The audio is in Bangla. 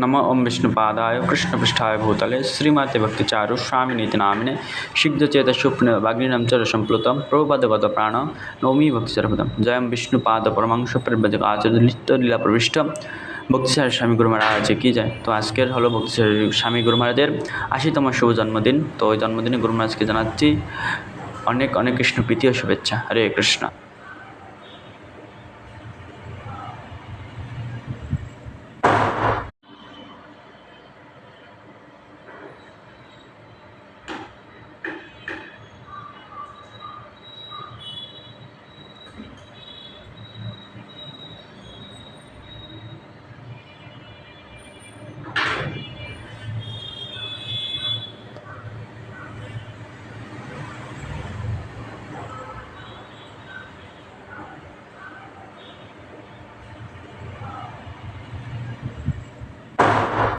नम ओं विष्णुपादाय, कृष्णपृष्ठाय भूतले, श्रीमते भक्तिचारु, स्वामिनीति नामिने सिद्धचेतशुप्नवाग्निनं च सम्प्लुतं प्रभुपदगतप्राण नौमि भक्तिचरपदं जयं विष्णुपाद परमाংশ প্রভৃতি আচার্য লীলা প্রবিষ্ট ভক্তিসার স্বামী গুরু মহারাজ কি যায় তো আজকের হলো ভক্তিসার স্বামী গুরু মহারাজের আশিতম শুভ জন্মদিন। তো ওই জন্মদিনে গুরু মহারাজকে জানাচ্ছি অনেক অনেক কৃষ্ণ প্রীতি ও শুভেচ্ছা। হরে কৃষ্ণ।